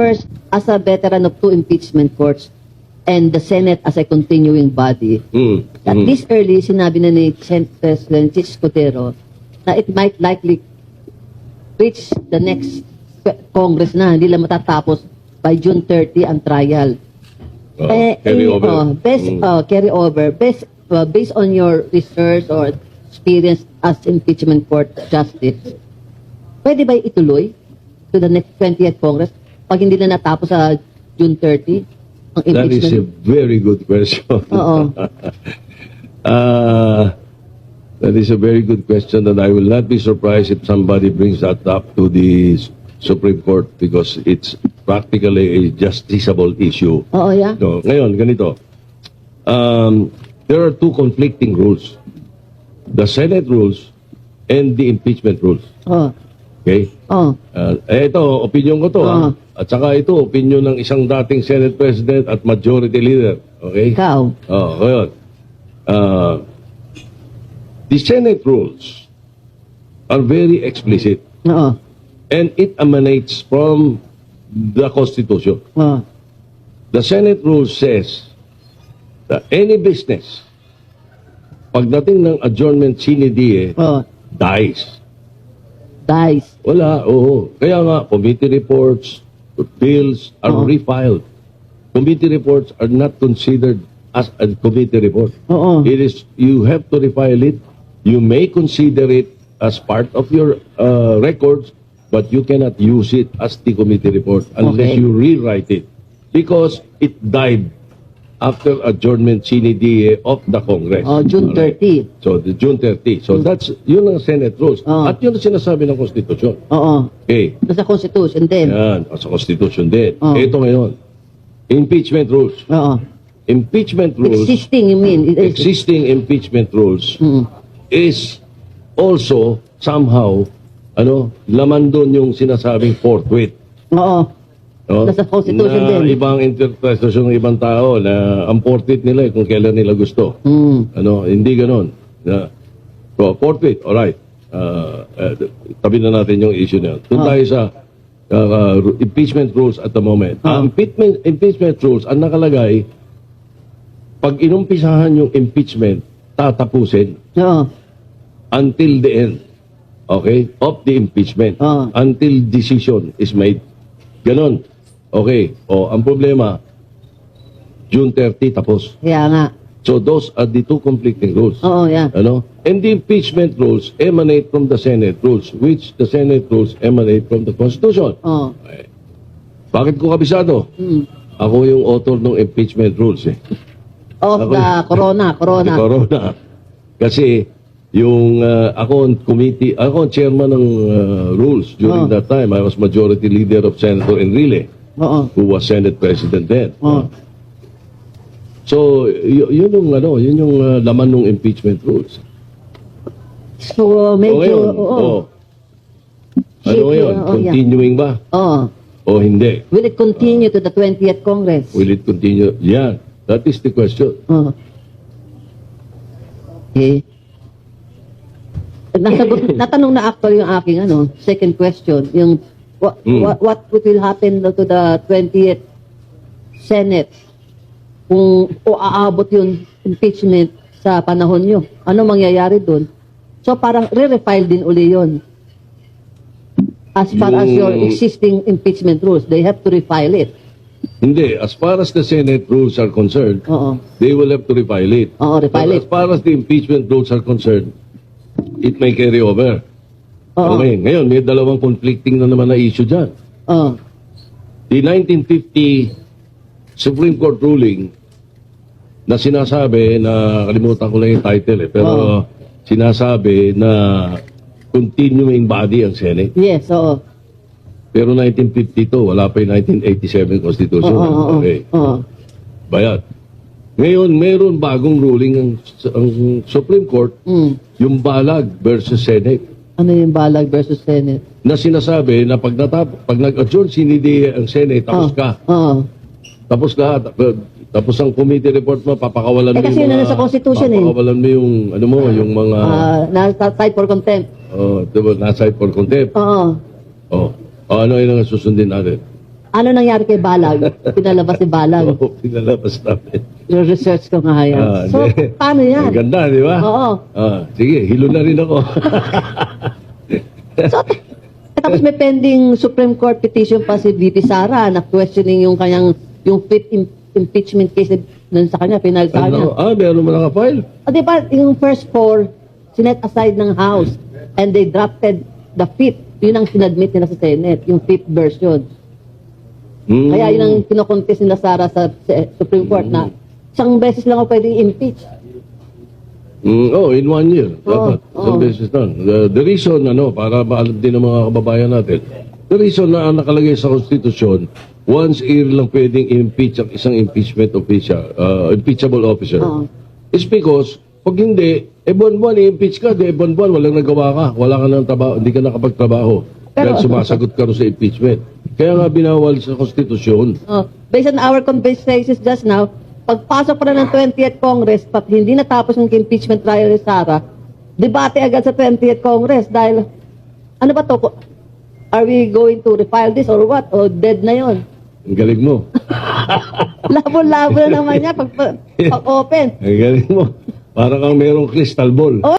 First, as a veteran of two impeachment courts and the Senate as a continuing body, Mm. at Mm. this early, sinabi na ni Sen- President Chis Cotero na it might likely reach the next pe- Congress na, hindi lang matatapos by June 30 ang trial. Oh, Eh, carry eh, over. oh, best, Mm. oh, carry over. Best, uh, based on your research or experience as impeachment court justice, pwede ba ituloy to the next 20th Congress pag hindi na natapos sa June 30 ang That is a impeachment? very good question. Oo. Uh, that is a very good question and I will not be surprised if somebody brings that up to the S- Supreme Court because it's practically a justiciable issue. Oo, yeah. No, ngayon, ganito. Um, there are two conflicting rules. The Senate rules and the impeachment rules. Oh, Okay? oh, Uh, eh, ito, opinion ko to. Ah. ah. At saka ito, opinion ng isang dating Senate President at Majority Leader. Okay? ikaw. Oh, ngayon. Uh, the Senate rules are very explicit Oo. and it emanates from the Constitution. Oh, The Senate rule says that any business, pagdating ng adjournment sine die, oh, dies. dice. Wala, oo. Kaya nga, committee reports, bills are Oo. refiled. Committee reports are not considered as a committee report. Oo. It is, you have to refile it. You may consider it as part of your uh, records, but you cannot use it as the committee report unless Okay. you rewrite it. Because it died after adjournment die of the Congress. Oh, June Alright. 30. So, the June 30. So, that's, yun ang Senate rules. Oh. At yun ang sinasabi ng Constitution. Oo. Okay. Sa Constitution din. Yan, sa Constitution din. Oh. Ito ngayon, impeachment rules. Oo. Impeachment rules, Existing, you mean? It is- existing impeachment rules Mm. is also somehow, ano, laman doon yung sinasabing forthwith. Oo. No? Nasa Constitution na din. ibang interpretasyon ng ibang tao na ang forthwith nila eh, kung kailan nila gusto. Mm. Ano, hindi ganon. Na, so, forthwith, alright. Uh, uh, tabi na natin yung issue na yun. Doon Ah. tayo sa uh, uh, impeachment rules at the moment. Ah. Ang impeachment, impeachment rules, ang nakalagay, pag inumpisahan yung impeachment, tatapusin Oo. until the end, okay, of the impeachment. Ah. Until decision is made. Ganon. Okay. O, ang problema, June 30 tapos. Kaya nga. So those are the two conflicting rules. Oo, yeah. Ano? And the impeachment rules emanate from the Senate rules, which the Senate rules emanate from the Constitution. Oo. Bakit ko kabisado? Mm. Ako yung author ng impeachment rules eh. Of Ako- the corona, corona. Sa Corona. Kasi yung uh, ako ang committee, ako ang chairman ng uh, rules during Oh. that time. I was majority leader of Senator Enrile, Oo. who was Senate President then. Oh. So, y- yun yung ano, yun yung uh, laman ng impeachment rules. So, o medyo, ngayon, oo. oh. Ano Shaky, ngayon? oo, yeah. Continuing ba? Oo. O hindi? Will it continue to the 20th Congress? Will it continue? Yeah, that is the question. Oo. Okay. Nasagot, natanong na actually yung aking ano, second question, yung what, Mm. what, what will happen to the 20th Senate kung o aabot yung impeachment sa panahon nyo. Ano mangyayari doon? So parang re-refile din uli yun. As far as your Yung- existing impeachment rules, they have to refile it. Hindi. As far as the Senate rules are concerned, Oo. they will have to refile it. Oo, refile But it. As far as the impeachment rules are concerned, it may carry over. Oo. Okay. Ngayon, may dalawang conflicting na naman na issue dyan. Oo. The 1950 Supreme Court ruling na sinasabi na, kalimutan ko lang yung title eh, pero Oo. sinasabi na continuing body ang Senate. Yes, oo. Pero 1952, wala pa yung 1987 Constitution. Oo, oo, oo. Okay. Oo. Bayat. Ngayon, meron bagong ruling ang, ang Supreme Court, Mm. yung Balag versus Senate, Ano yung Balag versus Senate? na sinasabi na pag, natap, pag nag-adjourn sinidi ang Senate, tapos Oo. ka. Oo. Tapos ka, tap- tapos ang committee report mo, papakawalan Eh, mo kasi yung yun na nasa Constitution eh. Papakawalan mo yung, ano mo, yung mga... Ah, na-type for contempt. oh, diba, nasa for contempt. Oo. Oh. oh, ano yun ang susundin natin? Ano nangyari kay Balag? Pinalabas si Balag. Oo, pinalabas namin. Yung research ko nga yan. Ah, so, di- paano yan? Ang ganda, di ba? Oo. Ah, sige, hilo na rin ako. So, t- tapos may pending Supreme Court petition pa si VP Sara na questioning yung kanyang yung fifth im- impeachment case dun sa kanya, pinal sa kanya. ano, ah, meron mo nakafile? O di ba, yung first four, sinet aside ng House and they drafted the fifth. Yun ang sinadmit nila sa Senate, yung fifth version. Hmm. Kaya yun ang kinokontest nila Sara sa, sa Supreme Court na isang beses lang ako pwedeng impeach. Mm, oh, in one year. Dapat. Oo, Isang oo. beses lang. The, the reason, ano, para maalam din ng mga kababayan natin, the reason na ang nakalagay sa Constitution, once year lang pwedeng impeach ang isang impeachment official, uh, impeachable officer, Oo. is because, pag hindi, eh buwan-buwan, i-impeach ka, di buwan-buwan, walang nagawa ka, wala ka ng trabaho, hindi ka nakapagtrabaho. Pero- Dahil sumasagot ka rin sa impeachment. Kaya nga binawal sa Constitution. Oh, based on our conversations just now, pagpasok pa na ng 20th Congress, pat hindi natapos yung impeachment trial ni Sara, debate agad sa 20th Congress dahil, ano ba to? Are we going to refile this or what? O dead na yon. Ang galing mo. Labo-labo na naman niya pag, pag open. Ang galing mo. Para kang merong crystal ball. Oh,